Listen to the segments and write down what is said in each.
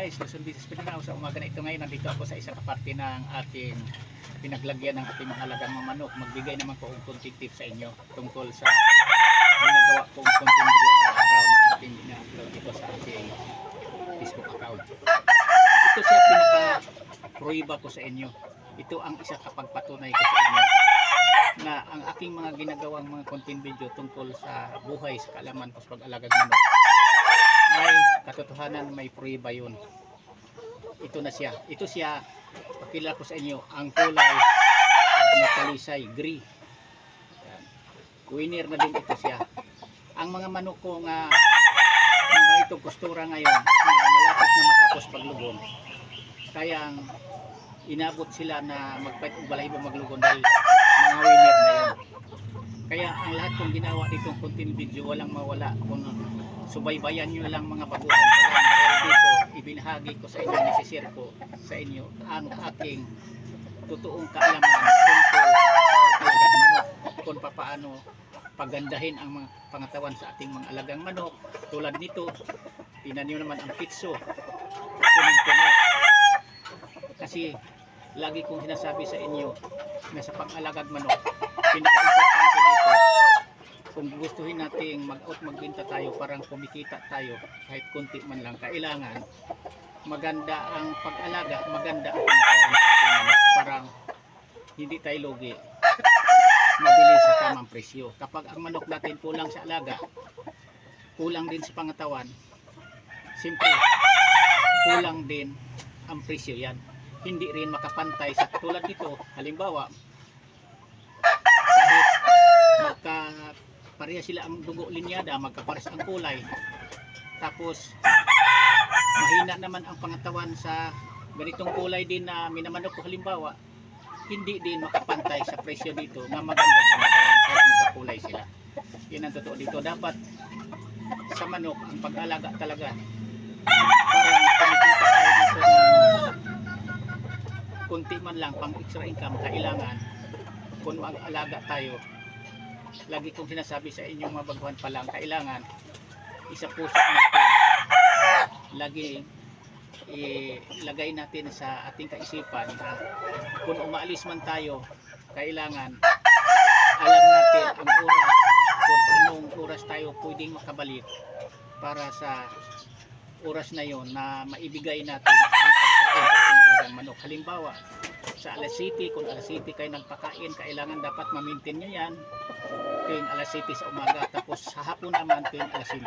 guys, Luzon Business Mindanao. Sa umaga na ito ngayon nandito ako sa isang parte ng ating pinaglagyan ng ating mga halagang mga manok. Magbigay naman po ng konting tips sa inyo tungkol sa ginagawa kong konting video araw-araw na ating ina-upload dito sa ating Facebook account. Ito siya pinaka pruiba ko sa inyo. Ito ang isa kapagpatunay ko sa inyo na ang aking mga ginagawang mga content video tungkol sa buhay sa kaalaman ko sa pag-alagag manok may katotohanan may pruiba yun. Ito na siya. Ito siya pakilala ko sa inyo ang kulay na talisay gray. Yan. winner na din ito siya. Ang mga manok ko nga mga itong kustura ngayon na malapit na matapos paglugon kayang inabot sila na magpait og balahibo maglugon dahil mga winner na yun. Kaya ang lahat kong ginawa ditong content video walang mawala kung subaybayan nyo lang mga baguhan dito ibinahagi ko sa inyo nisisir ko sa inyo ang aking totoong kaalaman tungkol sa kung papaano pagandahin ang mga pangatawan sa ating mga alagang manok. Tulad nito tinan nyo naman ang pitso. Kasi lagi kong sinasabi sa inyo na sa pang-alagag manok pinaka-importante dito kung gustuhin nating mag-out magbenta tayo parang kumikita tayo kahit konti man lang. Kailangan maganda ang pag-alaga maganda ang manok parang hindi tayo lugi. Mabili sa tamang presyo. Kapag ang manok natin kulang sa alaga kulang din sa pangatawan siyempre kulang din ang presyo yan. Hindi rin makapantay sa tulad nito. Halimbawa kahit magka pareha sila ang dugo linyada magkapares ang kulay. Tapos mahina naman ang pangatawan sa ganitong kulay din na minamanok. Ko halimbawa hindi din makapantay sa presyo dito na maganda ang pangatawan kahit magkakulay sila. Yan ang totoo dito. Dapat sa manok ang pag-alaga talaga. Kunti man lang pang extra income kailangan kung mag-alaga tayo lagi kong sinasabi sa inyong mga baguhan pa lang kailangan isa puso natin lagi ilagay natin sa ating kaisipan na kung umaalis man tayo kailangan alam natin ang oras kung anong oras tayo pwedeng makabalik para sa oras na yon na maibigay natin ang manok. Halimbawa, sa alas city, kung alas city kayo nagpakain, kailangan dapat ma-maintain nyo yan tuwing alas city sa umaga. Tapos sa hapon naman tuwing alas 5.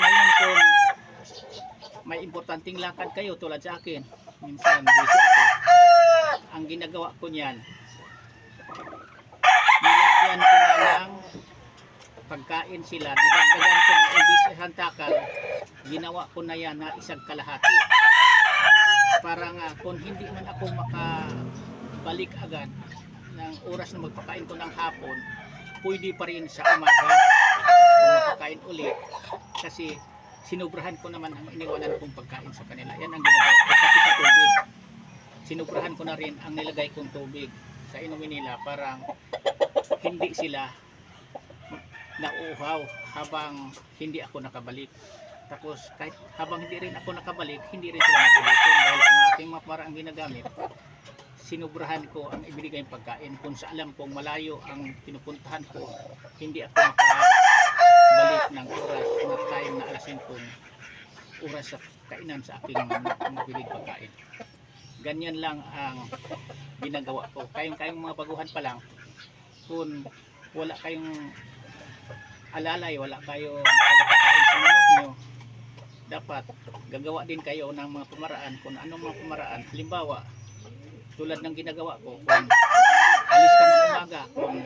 Ngayon kung may importanteng lakad kayo tulad sa akin, minsan busy ako, ang ginagawa ko niyan, nilagyan ko na lang pagkain sila, dinagdagan ko na ibis hantakan, ginawa ko na yan na isang kalahati. Para nga kung hindi man ako makabalik agad ng oras na magpakain ko ng hapon, pwede pa rin sa umaga kung ulit kasi sinubrahan ko naman ang iniwanan kong pagkain sa kanila. Yan ang ginagawa ko pati tubig. Sinubrahan ko na rin ang nilagay kong tubig sa inumin nila parang hindi sila nauuhaw habang hindi ako nakabalik. Tapos kahit habang hindi rin ako nakabalik, hindi rin sila nagugutom dahil ang aking mga parang ginagamit, sinubrahan ko ang ibinigay pagkain. Kung sa alam kong malayo ang pinupuntahan ko, hindi ako makabalik ng oras na time na alasin kong oras sa kainan sa aking mabilig pagkain. Ganyan lang ang ginagawa ko. Kayong kayong mga baguhan pa lang, kung wala kayong alalay, wala kayong pagkakain sa manok nyo, dapat gagawa din kayo ng mga pamaraan kung anong mga pamaraan. Halimbawa, tulad ng ginagawa ko, kung alis ka ng umaga, kung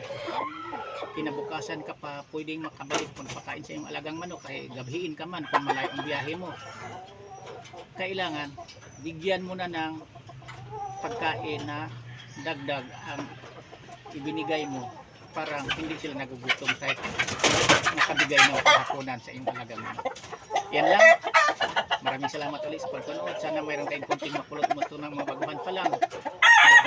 kinabukasan ka pa pwedeng makabalik kung pakain sa iyong alagang manok, ay gabihin ka man kung malayo ang biyahe mo. Kailangan, bigyan mo na ng pagkain na dagdag ang ibinigay mo parang hindi sila nagugutom kahit nakabigay ng kahaponan sa iyong alagang manok. Yan lang. Maraming salamat ulit sa pagpanood. Sana mayroon kayong kunting makulot mo ito ng mga baguhan pa lang. Uh,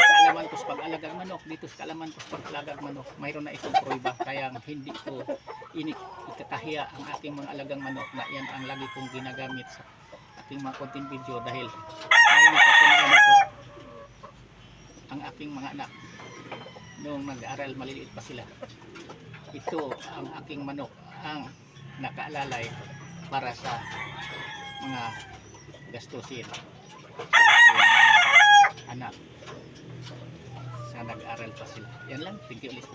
kaalaman ko sa pag-alagang manok, dito sa kaalaman ko sa pag-alagang manok, mayroon na itong proyba. Kaya hindi ko inik ikakahiya ang aking mga alagang manok na yan ang lagi kong ginagamit sa aking mga konting video dahil may napatunayan ito ang aking mga anak noong nag-aaral maliliit pa sila ito ang aking manok ang nakaalalay para sa mga gastusin. Anak. Sa nag-aral pa sila. Yan lang thank you ulit.